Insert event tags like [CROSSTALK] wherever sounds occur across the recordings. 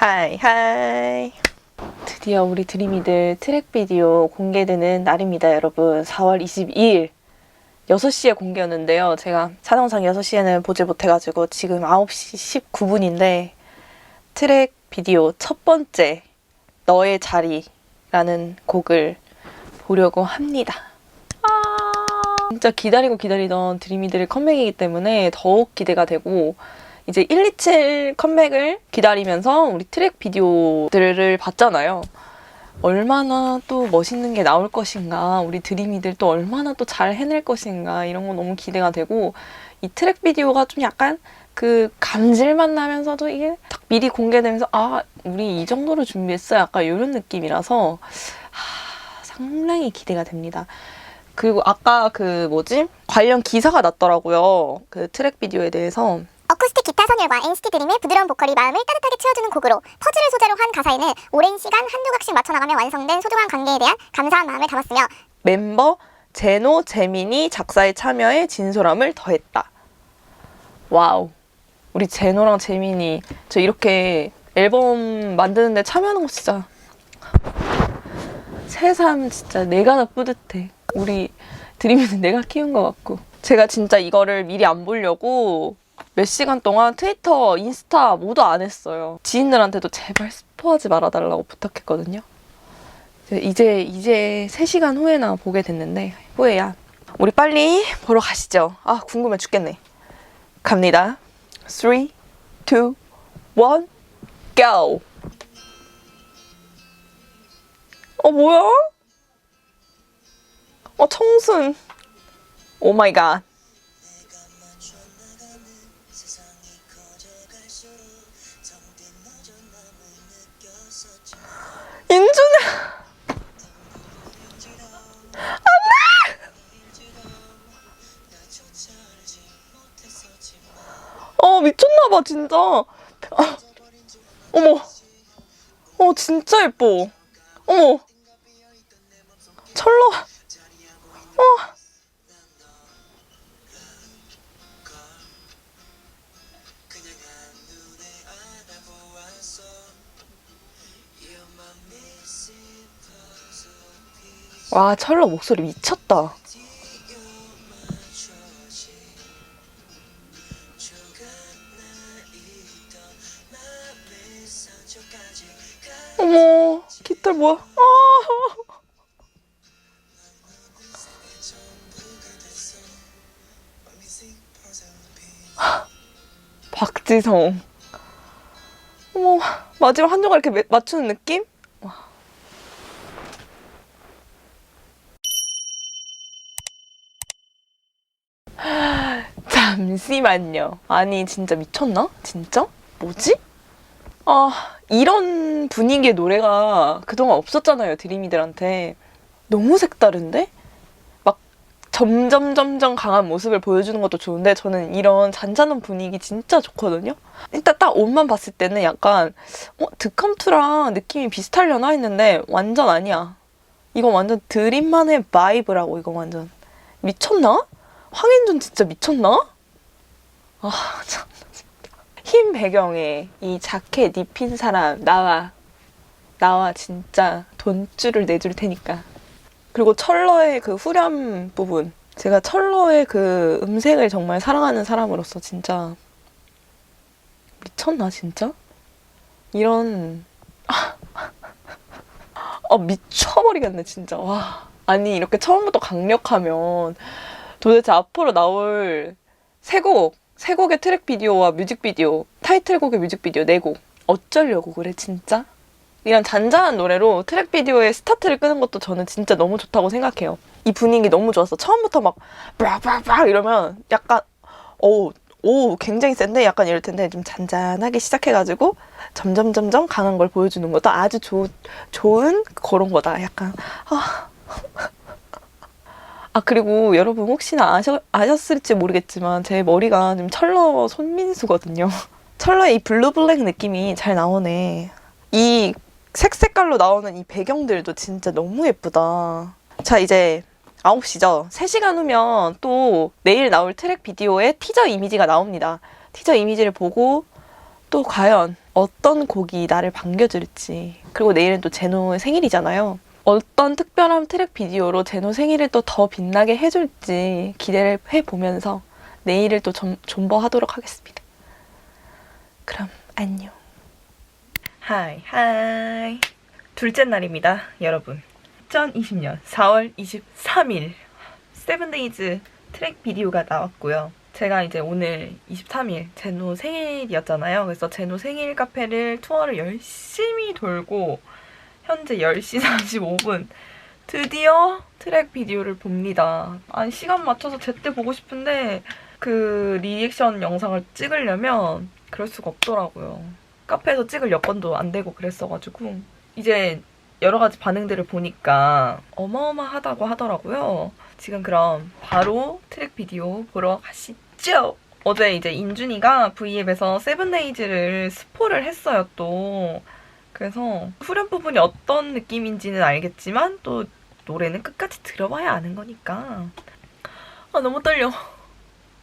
하이 하이 드디어 우리 드림이들 트랙 비디오 공개되는 날입니다 여러분. 4월 22일 6시에 공개였는데요. 제가 촬영상 6시에는 보지 못해가지고 지금 9시 19분인데 트랙 비디오 첫 번째 너의 자리라는 곡을 보려고 합니다. 아, 진짜 기다리고 기다리던 드림이들의 컴백이기 때문에 더욱 기대가 되고 이제 127 컴백을 기다리면서 우리 트랙 비디오들을 봤잖아요. 얼마나 또 멋있는 게 나올 것인가, 우리 드림이들 또 얼마나 또 잘 해낼 것인가, 이런 거 너무 기대가 되고, 이 트랙 비디오가 좀 약간 그 감질만 나면서도 이게 딱 미리 공개되면서, 아, 우리 이 정도로 준비했어. 약간 이런 느낌이라서, 하, 상당히 기대가 됩니다. 그리고 아까 그 뭐지? 관련 기사가 났더라고요. 그 트랙 비디오에 대해서. 어쿠스틱 기타 선율과 NCT 드림의 부드러운 보컬이 마음을 따뜻하게 채워주는 곡으로 퍼즐을 소재로 한 가사에는 오랜 시간 한두 각씩 맞춰나가며 완성된 소중한 관계에 대한 감사한 마음을 담았으며 멤버 제노, 재민이 작사에 참여해 진솔함을 더했다. 와우. 우리 제노랑 재민이 저 이렇게 앨범 만드는데 참여하는 거 진짜 새삼 진짜 내가 다 뿌듯해. 우리 드림이는 내가 키운 것 같고. 제가 진짜 이거를 미리 안 보려고 몇 시간 동안 트위터, 인스타 모두 안 했어요. 지인들한테도 제발 스포하지 말아달라고 부탁했거든요. 이제 이제 3시간 후에나 보게 됐는데 후에야 우리 빨리 보러 가시죠. 아 궁금해 죽겠네. 갑니다. 3, 2, 1, go! 어 뭐야? 어 청순. 오 마이 갓. 윤준아. 어 미쳤나봐 진짜. 아, 어머. 어 진짜 예뻐. 어머. 철러 어 와 철러 목소리 미쳤다. 어머 깃털 뭐야? 아! [LAUGHS] 박지성. 어머 마지막 한 조각 이렇게 매- 맞추는 느낌? 와. 잠시만요. 아니 진짜 미쳤나? 진짜? 뭐지? 아 이런 분위기의 노래가 그동안 없었잖아요 드림이들한테 너무 색다른데? 막 점점 점점 강한 모습을 보여주는 것도 좋은데 저는 이런 잔잔한 분위기 진짜 좋거든요 일단 딱 옷만 봤을 때는 약간 어 드컴투랑 느낌이 비슷하려나 했는데 완전 아니야 이거 완전 드림만의 바이브라고 이거 완전 미쳤나? 황인준 진짜 미쳤나? 아 참. 흰 배경에 이 자켓 입힌 사람 나와. 나와 진짜 돈줄을 내줄 테니까. 그리고 철러의 그 후렴 부분. 제가 철러의 그 음색을 정말 사랑하는 사람으로서 진짜 미쳤나 진짜? 이런 아 미쳐버리겠네 진짜. 와. 아니 이렇게 처음부터 강력하면 도대체 앞으로 나올 세곡 세 곡의 트랙 비디오와 뮤직비디오, 타이틀곡의 뮤직비디오 네 곡. 어쩌려고 그래, 진짜? 이런 잔잔한 노래로 트랙 비디오의 스타트를 끄는 것도 저는 진짜 너무 좋다고 생각해요. 이 분위기 너무 좋았어. 처음부터 막, 빡빡빡 이러면 약간, 오, 오, 굉장히 센데? 약간 이럴 텐데 좀 잔잔하게 시작해가지고 점점 점점 강한 걸 보여주는 것도 아주 좋, 좋은 그런 거다. 약간, 아. 아 그리고 여러분 혹시나 아셔, 아셨을지 모르겠지만 제 머리가 좀 철러 손민수거든요. [LAUGHS] 철러의 이 블루블랙 느낌이 잘 나오네. 이 색 색깔로 나오는 이 배경들도 진짜 너무 예쁘다. 자 이제 9시죠. 3시간 후면 또 내일 나올 트랙 비디오에 티저 이미지가 나옵니다. 티저 이미지를 보고 또 과연 어떤 곡이 나를 반겨줄지 그리고 내일은 또 제노의 생일이잖아요. 어떤 특별한 트랙 비디오로 제노 생일을 또 더 빛나게 해줄지 기대를 해보면서 내일을 또 좀, 존버하도록 하겠습니다. 그럼 안녕. 하이 하이 둘째 날입니다 여러분 2020년 4월 23일 세븐데이즈 트랙 비디오가 나왔고요 제가 이제 오늘 23일 제노 생일이었잖아요 그래서 제노 생일 카페를 투어를 열심히 돌고 현재 10시 45분 드디어 트랙 비디오를 봅니다 아니 시간 맞춰서 제때 보고 싶은데 그 리액션 영상을 찍으려면 그럴 수가 없더라고요 카페에서 찍을 여건도 안 되고 그랬어가지고 이제 여러 가지 반응들을 보니까 어마어마하다고 하더라고요. 지금 그럼 바로 트랙 비디오 보러 가시죠. 어제 이제 인준이가 V앱에서 세븐데이즈를 스포를 했어요 또. 그래서 후렴 부분이 어떤 느낌인지는 알겠지만 또 노래는 끝까지 들어봐야 아는 거니까. 아 너무 떨려.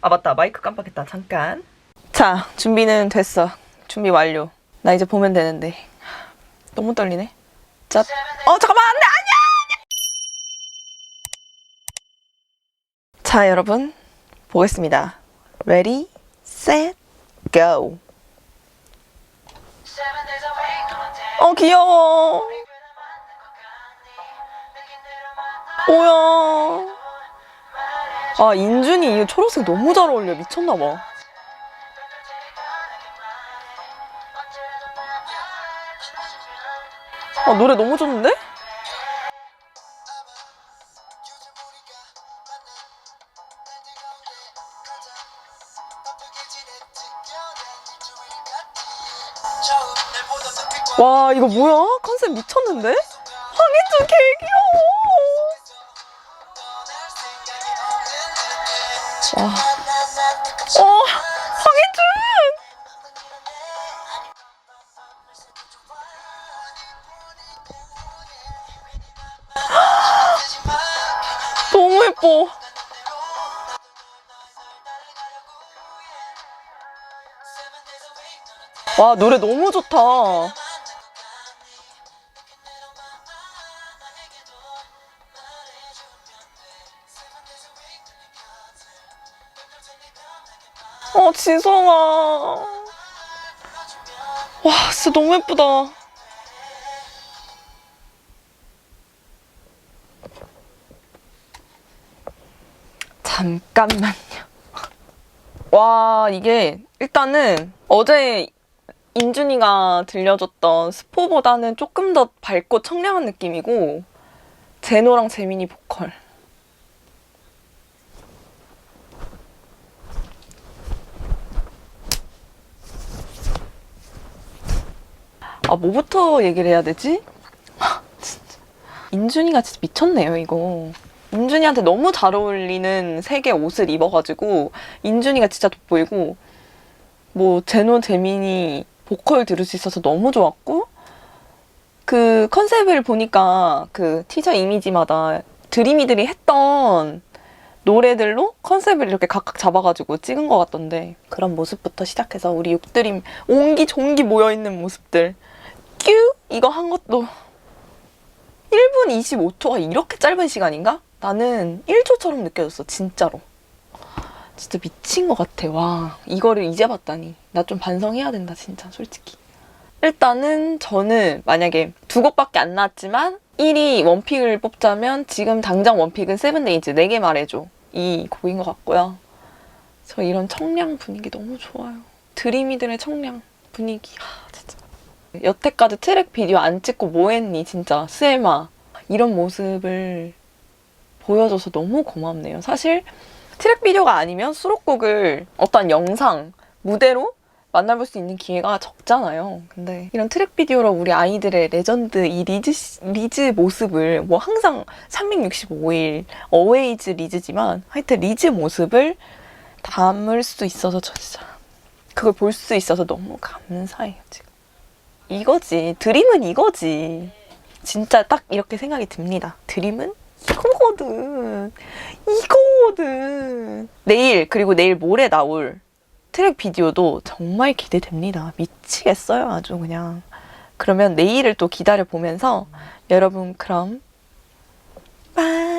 아 맞다 마이크 깜빡했다 잠깐. 자 준비는 됐어. 준비 완료. 나 이제 보면 되는데. 너무 떨리네. 자, 어 잠깐만 안 돼 아니야. 아니야. 자 여러분 보겠습니다. Ready, set, go. 어 귀여워. 뭐야. 아 인준이 이 초록색 너무 잘 어울려 미쳤나봐. 아 노래 너무 좋은데? 와 이거 뭐야? 컨셉 미쳤는데? 황희준 개 귀여워. 와. 어 황희준. [GASPS] 너무 예뻐. 와 노래 너무 좋다. 지성아. 와 진짜 너무 예쁘다. 잠깐만요. 와, 이게 일단은 어제 인준이가 들려줬던 스포보다는 조금 더 밝고 청량한 느낌이고 제노랑 재민이 보컬. 아, 뭐부터 얘기를 해야 되지? 진짜. 인준이가 진짜 미쳤네요, 이거. 인준이한테 너무 잘 어울리는 색의 옷을 입어가지고 인준이가 진짜 돋보이고 뭐 제노 재민이 보컬 들을 수 있어서 너무 좋았고 그 컨셉을 보니까 그 티저 이미지마다 드림이들이 했던 노래들로 컨셉을 이렇게 각각 잡아가지고 찍은 것 같던데 그런 모습부터 시작해서 우리 육드림 옹기 종기 모여있는 모습들 뀨 이거 한 것도 1분 25초가 이렇게 짧은 시간인가? 나는 1초처럼 느껴졌어, 진짜로. 진짜 미친 것 같아, 와. 이거를 이제 봤다니. 나 좀 반성해야 된다, 진짜, 솔직히. 일단은 저는 만약에 두 곡밖에 안 나왔지만 1위 원픽을 뽑자면 지금 당장 원픽은 세븐데이즈, 내게 말해줘. 이 곡인 것 같고요. 저 이런 청량 분위기 너무 좋아요. 드림이들의 청량 분위기, 하, 진짜. 여태까지 트랙 비디오 안 찍고 뭐 했니, 진짜. 스에마. 이런 모습을 보여줘서 너무 고맙네요. 사실 트랙 비디오가 아니면 수록곡을 어떤 영상, 무대로 만나볼 수 있는 기회가 적잖아요. 근데 이런 트랙 비디오로 우리 아이들의 레전드 이 리즈, 씨- 리즈 모습을 뭐 항상 365일 어웨이즈 리즈지만 하여튼 리즈 모습을 담을 수 있어서 저 진짜 그걸 볼 수 있어서 너무 감사해요, 지금. 이거지. 드림은 이거지. 진짜 딱 이렇게 생각이 듭니다. 드림은 이거거든. 이거거든. 내일, 그리고 내일 모레 나올 트랙 비디오도 정말 기대됩니다. 미치겠어요. 아주 그냥. 그러면 내일을 또 기다려 보면서 여러분 그럼 빠이